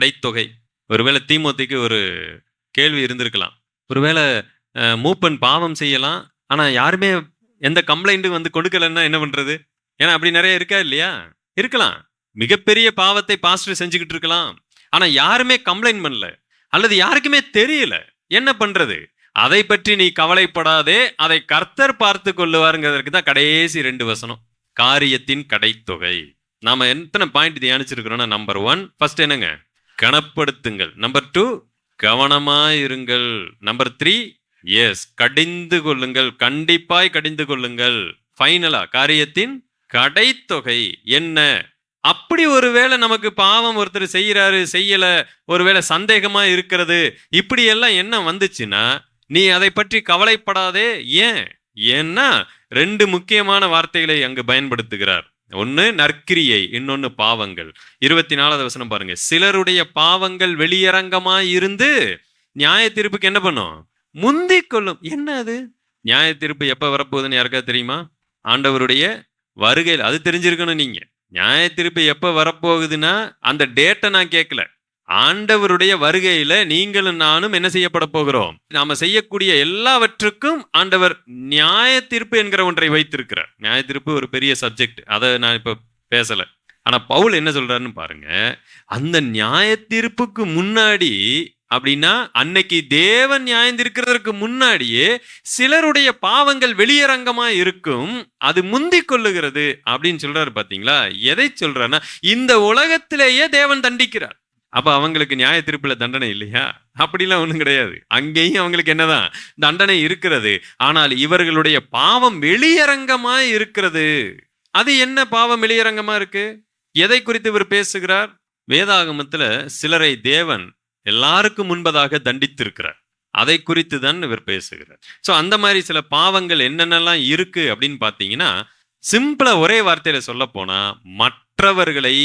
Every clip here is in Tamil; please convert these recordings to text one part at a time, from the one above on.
கடைத்தொகை ஒருவேளை தீமோத்திக்கு ஒரு கேள்வி இருந்திருக்கலாம். ஒருவேளை மூப்பன் பாவம் செய்யலாம் ஆனால் யாருமே எந்த கம்ப்ளைண்ட்டும் வந்து கொடுக்கலன்னா என்ன பண்ணுறது ஏன்னா அப்படி நிறைய இருக்கா இல்லையா? இருக்கலாம். மிகப்பெரிய பாவத்தை பாஸ்டர் செஞ்சுக்கிட்டு இருக்கலாம். ஆனால் யாருமே கம்ப்ளைண்ட் பண்ணல. அல்லது யாருக்குமே தெரியல. என்ன பண்ணுறது அதை பற்றி நீ கவலைப்படாதே. அதை கர்த்தர் பார்த்து கொள்ளுவாருங்கிறதுக்கு தான் கடைசி ரெண்டு வசனம். காரியத்தின் கடைத்தொகை. நாம எத்தனை பாயிண்ட் தியானிச்சிருக்கிறோம்னா நம்பர் ஒன் ஃபர்ஸ்ட் என்னங்க? கனப்படுத்துங்கள். நம்பர் டூ கவனமாயிருங்கள். நம்பர் த்ரீ எஸ் கடிந்து கொள்ளுங்கள். கண்டிப்பாய் கடிந்து கொள்ளுங்கள். ஃபைனலா காரியத்தின் கடைத்தொகை என்ன? அப்படி ஒருவேளை நமக்கு பாவம் ஒருத்தர் செய்கிறாரு செய்யல ஒருவேளை சந்தேகமா இருக்கிறது இப்படி எல்லாம் என்ன வந்துச்சுன்னா நீ அதை பற்றி கவலைப்படாதே. ஏன்? ஏன்னா ரெண்டு முக்கியமான வார்த்தைகளை அங்கு பயன்படுத்துகிறார். ஒன்று நற்கிரியை இன்னொன்று பாவங்கள். இருபத்தி நாலாவது வசனம் பாருங்க. சிலருடைய பாவங்கள் வெளியரங்கமாக இருந்து நியாய தீர்ப்புக்கு என்ன பண்ணும்? முந்தி கொள்ளும். என்ன அது? நியாய தீர்ப்பு எப்போ வரப்போகுதுன்னு யாருக்கா தெரியுமா? ஆண்டவருடைய வருகையில். அது தெரிஞ்சிருக்கணும் நீங்கள் நியாய தீர்ப்பு எப்போ வரப்போகுதுன்னா அந்த டேட்டை நான் கேட்கல ஆண்டவருடைய வருகையில நீங்களும் நானும் என்ன செய்யப்பட போகிறோம்? நாம செய்யக்கூடிய எல்லாவற்றுக்கும் ஆண்டவர் நியாய தீர்ப்பு என்கிற ஒன்றை வைத்திருக்கிறார். நியாய தீர்ப்பு ஒரு பெரிய சப்ஜெக்ட் அதை நான் இப்ப பேசல. ஆனா பவுல் என்ன சொல்றாருன்னு பாருங்க. அந்த நியாய தீர்ப்புக்கு முன்னாடி அப்படின்னா அன்னைக்கு தேவன் நியாயந்திருக்கிறதற்கு முன்னாடியே சிலருடைய பாவங்கள் வெளியரங்கமா இருக்கும் அது முந்தி கொள்ளுகிறது அப்படின்னு சொல்றாரு பாத்தீங்களா? எதை சொல்றாருன்னா இந்த உலகத்திலேயே தேவன் தண்டிக்கிறார். அப்போ அவங்களுக்கு நியாய திருப்பில் தண்டனை இல்லையா? அப்படிலாம் ஒன்றும் கிடையாது. அங்கேயும் அவங்களுக்கு என்னதான்? தண்டனை இருக்கிறது. ஆனால் இவர்களுடைய பாவம் வெளியரங்கமாக இருக்கிறது. அது என்ன பாவம் வெளியரங்கமாக இருக்கு? எதை குறித்து இவர் பேசுகிறார்? வேதாகமத்தில் சிலரை தேவன் எல்லாருக்கும் முன்பதாக தண்டித்திருக்கிறார். அதை குறித்து தான் இவர் பேசுகிறார். ஸோ அந்த மாதிரி சில பாவங்கள் என்னென்னலாம் இருக்கு அப்படின்னு பார்த்தீங்கன்னா சிம்பிளா ஒரே வார்த்தையில சொல்ல போனா மற்றவர்களை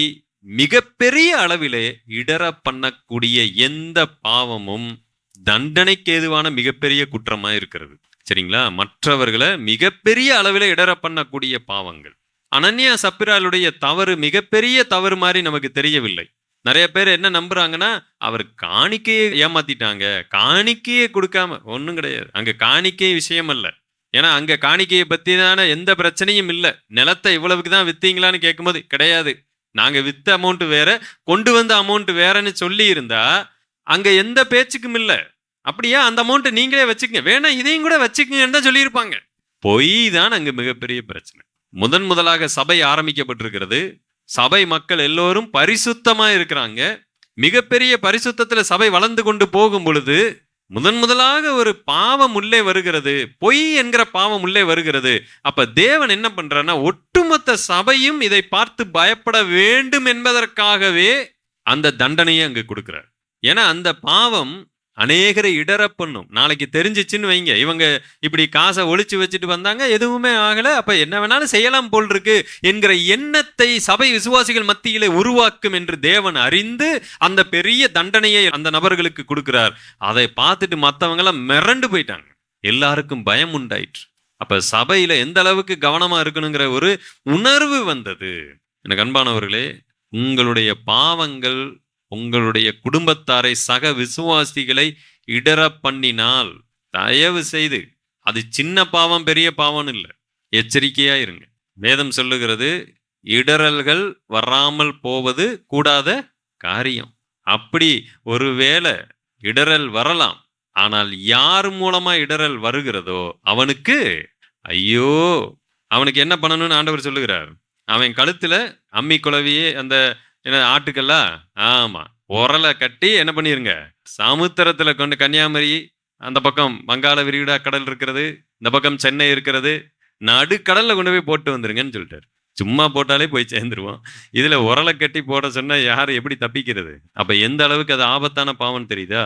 மிகப்பெரிய அளவிலே இடர பண்ணக்கூடிய எந்த பாவமும் தண்டனைக்கு ஏதுவான மிகப்பெரிய குற்றமா இருக்கிறது. சரிங்களா? மற்றவர்களை மிகப்பெரிய அளவிலே இடர பண்ணக்கூடிய பாவங்கள். அனன்யா சப்பிராலுடைய தவறு மிகப்பெரிய தவறு மாதிரி நமக்கு தெரியவில்லை. நிறைய பேர் என்ன நம்புறாங்கன்னா அவர் காணிக்கையை ஏமாத்திட்டாங்க. காணிக்கையை கொடுக்காம ஒன்றும் கிடையாது. அங்கே காணிக்கை விஷயம் அல்ல. ஏன்னா அங்கே காணிக்கையை பத்திதான எந்த பிரச்சனையும் இல்லை. நிலத்தை இவ்வளவுக்கு தான் வித்தீங்களான்னு கேட்கும்போது கிடையாது. நாங்க வித்த அமௌண்ட் வேற கொண்டு வந்த அமௌண்ட் வேறன்னு சொல்லி இருந்தா அங்க எந்த பேச்சுக்கும் இல்ல. அப்படியா? அந்த அமௌண்ட் நீங்களே வச்சுக்கங்க. வேணா இதையும் கூட வச்சுக்கங்கன்னு தான் சொல்லியிருப்பாங்க. பொய் தான் அங்க மிகப்பெரிய பிரச்சனை. முதன் முதலாக சபை ஆரம்பிக்கப்பட்டிருக்கிறது. சபை மக்கள் எல்லோரும் பரிசுத்தமா இருக்கிறாங்க. மிகப்பெரிய பரிசுத்தத்துல சபை வளர்ந்து கொண்டு போகும் பொழுது முதன் முதலாக ஒரு பாவம் உள்ளே வருகிறது பொய் என்கிற பாவம் உள்ளே வருகிறது. அப்ப தேவன் என்ன பண்றாருன்னா ஒட்டுமொத்த சபையும் இதை பார்த்து பயப்பட வேண்டும் என்பதற்காகவே அந்த தண்டனையை அங்கு கொடுக்கிறார். ஏன்னா அந்த பாவம் அநேகரை இடர பண்ணும். நாளைக்கு தெரிஞ்சிச்சுன்னு வைங்க. இவங்க இப்படி காசை ஒழிச்சு வச்சுட்டு வந்தாங்க எதுவுமே ஆகலை. அப்போ என்ன வேணாலும் செய்யலாம் போல் இருக்கு என்கிற எண்ணத்தை சபை விசுவாசிகள் மத்தியிலே உருவாக்கும் என்று தேவன் அறிந்து அந்த பெரிய தண்டனையை அந்த நபர்களுக்கு கொடுக்கிறார். அதை பார்த்துட்டு மற்றவங்களாம் மிரண்டு போயிட்டாங்க. எல்லாருக்கும் பயம் உண்டாயிற்று. அப்போ சபையில் எந்த அளவுக்கு கவனமாக இருக்கணுங்கிற ஒரு உணர்வு வந்தது. எனக்கு அன்பானவர்களே உங்களுடைய பாவங்கள் உங்களுடைய குடும்பத்தாரை சக விசுவாசிகளை இடர பண்ணினால் தயவு செய்து அது சின்ன பாவம் பெரிய பாவம் இல்லை. எச்சரிக்கையா இருங்க. வேதம் சொல்லுகிறது இடரல்கள் வராமல் போவது கூடாத காரியம். அப்படி ஒருவேளை இடரல் வரலாம் ஆனால் யார் மூலமா இடரல் வருகிறதோ அவனுக்கு ஐயோ! அவனுக்கு என்ன பண்ணணும்னு ஆண்டவர் சொல்லுகிறார். அவன் கழுத்துல அம்மி குழவியே அந்த என்ன ஆட்டுக்கல்லா? ஆமாம் உரலை கட்டி என்ன பண்ணிருங்க? சமுத்திரத்தில் கொண்டு கன்னியாகுமரி அந்த பக்கம் வங்காள விரிகுடா கடல் இருக்கிறது இந்த பக்கம் சென்னை இருக்கிறது நடுக்கடலில் கொண்டு போய் போட்டு வந்துருங்கன்னு சொல்லிட்டாரு. சும்மா போட்டாலே போய் சேர்ந்துருவோம். இதில் உரலை கட்டி போட சொன்னால் யார் எப்படி தப்பிக்கிறது? அப்போ எந்த அளவுக்கு அது ஆபத்தான பாவம் தெரியுதா?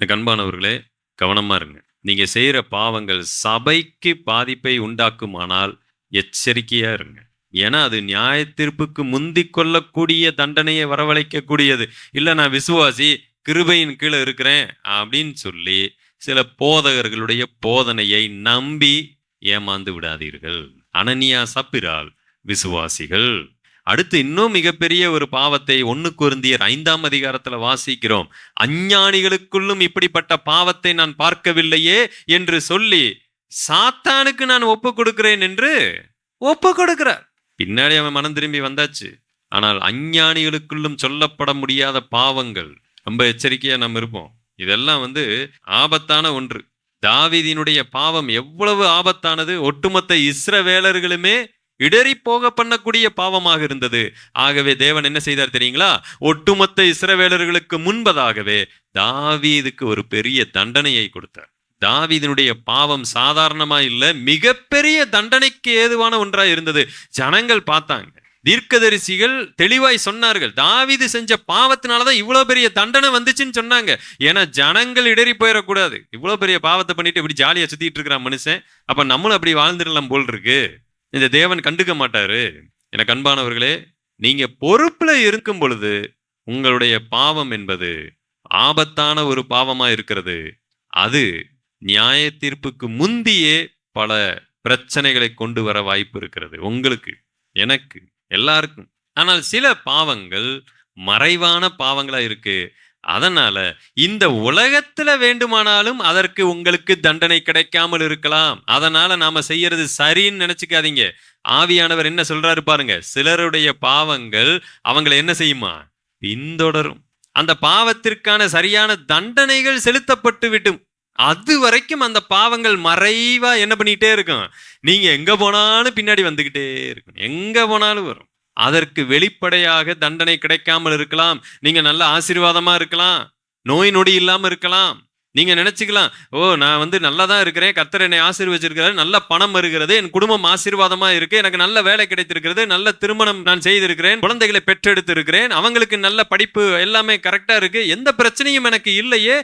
கண்பானவர்களே கவனமாக இருங்க. நீங்கள் செய்கிற பாவங்கள் சபைக்கு பாதிப்பை உண்டாக்குமானால் எச்சரிக்கையாக இருங்க. ஏன்னா அது நியாய தீர்ப்புக்கு முந்தி கொள்ளக்கூடிய தண்டனையை வரவழைக்கக்கூடியது. இல்லை நான் விசுவாசி கிருபையின் கீழே இருக்கிறேன் அப்படின்னு சொல்லி சில போதகர்களுடைய போதனையை நம்பி ஏமாந்து விடாதீர்கள். அனனியா சப்பிரால் விசுவாசிகள். அடுத்து இன்னும் மிகப்பெரிய ஒரு பாவத்தை ஒன்று குருந்தியர் ஐந்தாம் அதிகாரத்துல வாசிக்கிறோம். அஞ்ஞானிகளுக்குள்ளும் இப்படிப்பட்ட பாவத்தை நான் பார்க்கவில்லையே என்று சொல்லி சாத்தானுக்கு நான் ஒப்பு கொடுக்கிறேன் என்று ஒப்பு கொடுக்கிறார். பின்னாடி அவன் மனம் திரும்பி வந்தாச்சு. ஆனால் அஞ்ஞானிகளுக்குள்ளும் சொல்லப்பட முடியாத பாவங்கள். ரொம்ப எச்சரிக்கையா நம்ம இருப்போம். இதெல்லாம் வந்து ஆபத்தான ஒன்று. தாவிதினுடைய பாவம் எவ்வளவு ஆபத்தானது? ஒட்டுமொத்த இஸ்ரவேலர்களுமே இடறி போக பண்ணக்கூடிய பாவமாக இருந்தது. ஆகவே தேவன் என்ன செய்தார் தெரியுங்களா? ஒட்டுமொத்த இஸ்ரவேலர்களுக்கு முன்பதாகவே தாவீதுக்கு ஒரு பெரிய தண்டனையை கொடுத்தார். தாவிதனுடைய பாவம் சாதாரணமா இல்லை மிகப்பெரிய தண்டனைக்கு ஏதுவான ஒன்றா இருந்தது. ஜனங்கள் பார்த்தாங்க. தீர்க்கதரிசிகள் தெளிவாய் சொன்னார்கள் தாவிது செஞ்ச பாவத்தினாலதான் இவ்வளவு பெரிய தண்டனை வந்துச்சுன்னு சொன்னாங்க. ஏன்னா ஜனங்கள் இடறி போயிடக்கூடாது இவ்வளவு பெரிய பாவத்தை பண்ணிட்டு இப்படி ஜாலியா சுத்திட்டு இருக்கிறான் மனுஷன். அப்ப நம்மளும் அப்படி வாழ்ந்துடலாம் போல் இருக்கு. இந்த தேவன் கண்டுக்க மாட்டாரு. எனக்கு அன்பானவர்களே நீங்க பொறுப்புல இருக்கும் பொழுது உங்களுடைய பாவம் என்பது ஆபத்தான ஒரு பாவமா இருக்கிறது. அது நியாய தீர்ப்புக்கு முந்தியே பல பிரச்சனைகளை கொண்டு வர வாய்ப்பு இருக்கிறது. உங்களுக்கு எனக்கு எல்லாருக்கும். ஆனால் சில பாவங்கள் மறைவான பாவங்களா இருக்கு. அதனால இந்த உலகத்துல வேண்டுமானாலும் அதற்கு உங்களுக்கு தண்டனை கிடைக்காமல் இருக்கலாம். அதனால நாம செய்யறது சரின்னு நினைச்சுக்காதீங்க. ஆவியானவர் என்ன சொல்றாரு பாருங்க சிலருடைய பாவங்கள் அவங்களை என்ன செய்யுமா? பின்தொடரும். அந்த பாவத்திற்கான சரியான தண்டனைகள் செலுத்தப்பட்டு விட்டும் அது வரைக்கும் அந்த பாவங்கள் மறைவா என்ன பண்ணிக்கிட்டே இருக்கும்? நீங்க எங்க போனாலும் பின்னாடி வந்துகிட்டே இருக்கும். எங்க போனாலும் வரும். அதற்கு வெளிப்படையாக தண்டனை கிடைக்காமல் இருக்கலாம். நீங்க நல்ல ஆசீர்வாதமா இருக்கலாம். நோய் நொடி இல்லாமல் இருக்கலாம். நீங்கள் நினச்சிக்கலாம் ஓ நான் வந்து நல்லா தான் இருக்கிறேன் கத்தர் என்னை ஆசீர்வச்சிருக்கிறாரு நல்ல பணம் இருக்கிறது என் குடும்பம் ஆசீர்வாதமாக இருக்குது எனக்கு நல்ல வேலை கிடைத்திருக்கிறது நல்ல திருமணம் நான் செய்திருக்கிறேன் குழந்தைகளை பெற்றெடுத்து இருக்கிறேன் அவங்களுக்கு நல்ல படிப்பு எல்லாமே கரெக்டாக இருக்குது எந்த பிரச்சனையும் எனக்கு இல்லையே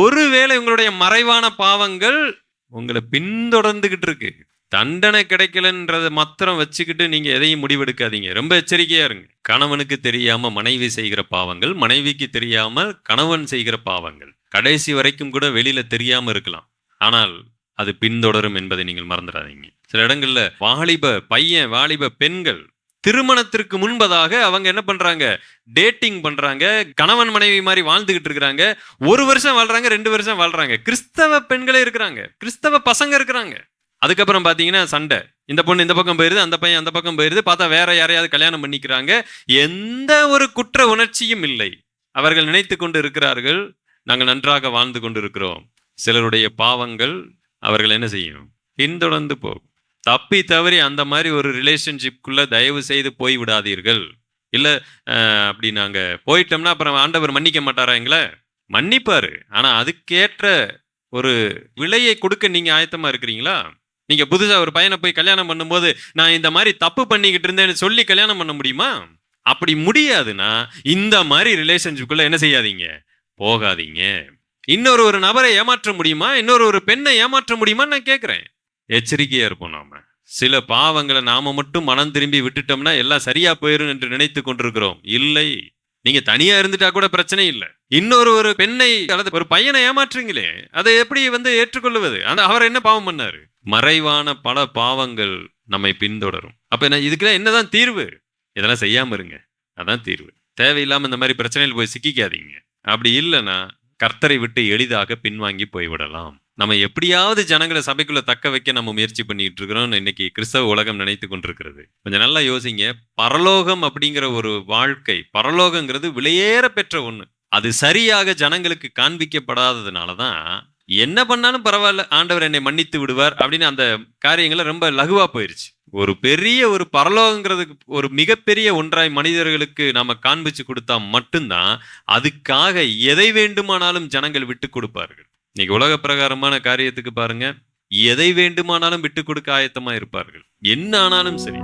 ஒருவேளை உங்களுடைய மறைவான பாவங்கள் உங்களை பின்தொடர்ந்துகிட்டு இருக்கு. தண்டனை கிடைக்கலன்றத மாத்திரம் வச்சுக்கிட்டு நீங்க எதையும் முடிவெடுக்காதீங்க. ரொம்ப எச்சரிக்கையா இருங்க. கணவனுக்கு தெரியாம மனைவி செய்கிற பாவங்கள் மனைவிக்கு தெரியாம கணவன் செய்கிற பாவங்கள். கடைசி வரைக்கும் கூட வெளியில தெரியாம இருக்கலாம். ஆனால் அது பின்தொடரும் என்பதை நீங்கள் மறந்துடாதீங்க. சில இடங்கள்ல வாலிப பையன் வாலிப பெண்கள் திருமணத்திற்கு முன்பதாக அவங்க என்ன பண்றாங்க? டேட்டிங் பண்றாங்க. கணவன் மனைவி மாதிரி வாழ்ந்துகிட்டு இருக்கிறாங்க. ஒரு வருஷம் வாழ்றாங்க ரெண்டு வருஷம் வாழ்றாங்க. கிறிஸ்தவ பெண்களே இருக்கிறாங்க. கிறிஸ்தவ பசங்க இருக்கிறாங்க. அதுக்கப்புறம் பார்த்தீங்கன்னா சண்டை. இந்த பொண்ணு இந்த பக்கம் போயிருது அந்த பையன் அந்த பக்கம் போயிருது பார்த்தா வேற யாரையாவது கல்யாணம் பண்ணிக்கிறாங்க. எந்த ஒரு குற்ற உணர்ச்சியும் இல்லை. அவர்கள் நினைத்து கொண்டு இருக்கிறார்கள் நாங்கள் நன்றாக வாழ்ந்து கொண்டு இருக்கிறோம் சிலருடைய பாவங்கள் அவர்கள் என்ன செய்யும்? பின்தொடர்ந்து போகும். தப்பி தவறி அந்த மாதிரி ஒரு ரிலேஷன்ஷிப்குள்ள தயவு செய்து போய் விடாதீர்கள். இல்லை அப்படி நாங்கள் போயிட்டோம்னா அப்புறம் ஆண்டவர் மன்னிக்க மாட்டாரா எங்களை? மன்னிப்பாரு. ஆனால் அதுக்கேற்ற ஒரு விலையை கொடுக்க நீங்கள் ஆயத்தமாக இருக்கிறீங்களா? நீங்க புதுசா ஒரு பையனை போய் கல்யாணம் பண்ணும்போது நான் இந்த மாதிரி தப்பு பண்ணிக்கிட்டு இருந்தேன்னு சொல்லி கல்யாணம் பண்ண முடியுமா? அப்படி முடியாதுன்னா இந்த மாதிரி ரிலேஷன்ஷிப்புக்குள்ள என்ன செய்யாதீங்க? போகாதீங்க. இன்னொரு ஒரு நபரை ஏமாற்ற முடியுமா? இன்னொரு ஒரு பெண்ணை ஏமாற்ற முடியுமா நான் கேட்குறேன் எச்சரிக்கையா இருப்போம் நாம. சில பாவங்களை நாம மட்டும் மனம் திரும்பி விட்டுட்டோம்னா எல்லாம் சரியா போயிரும் என்று நினைத்து கொண்டிருக்கிறோம். இல்லை. நீங்க தனியா இருந்துட்டா கூட பிரச்சனை இல்லை. இன்னொரு ஒரு பெண்ணை அல்லது ஒரு பையனை ஏமாற்றுங்களே அதை எப்படி வந்து ஏற்றுக்கொள்வது அந்த அவர் என்ன பாவம் பண்ணாரு? மறைவான பல பாவங்கள் நம்மை பின்தொடரும். அப்ப என்ன இதுக்கெல்லாம் என்னதான் தீர்வு? இதெல்லாம் செய்யாம இருங்க. அதான் தீர்வு. தேவையில்லாம இந்த மாதிரி பிரச்சனையில் போய் சிக்கிக்காதீங்க. அப்படி இல்லைன்னா கர்த்தரை விட்டு எளிதாக பின்வாங்கி போய்விடலாம். நம்ம எப்படியாவது ஜனங்களை சபைக்குள்ள தக்க வைக்க நம்ம முயற்சி பண்ணிட்டு இருக்கிறோம் இன்னைக்கு கிறிஸ்தவ உலகம் நினைத்து கொண்டிருக்கிறது. கொஞ்சம் நல்லா யோசிங்க. பரலோகம் அப்படிங்கிற ஒரு வாழ்க்கை பரலோகங்கிறது விலையேற பெற்ற ஒண்ணு. அது சரியாக ஜனங்களுக்கு காண்பிக்கப்படாததுனால தான் என்ன பண்ணாலும் பரவாயில்ல ஆண்டவர் என்னை மன்னித்து விடுவார் அப்படின்னு அந்த காரியங்களை ரொம்ப லகுவா போயிருச்சு. ஒரு பெரிய ஒரு பரலோகங்கிறதுக்கு ஒரு மிகப்பெரிய ஒன்றாய் மனிதர்களுக்கு நாம காண்பிச்சு கொடுத்தா மட்டும்தான் அதுக்காக எதை வேண்டுமானாலும் ஜனங்கள் விட்டு கொடுப்பார்கள். இன்னைக்கு உலக பிரகாரமான காரியத்துக்கு பாருங்க. எதை வேண்டுமானாலும் விட்டு கொடுக்க ஆயத்தமா இருப்பார்கள். என்ன ஆனாலும் சரி.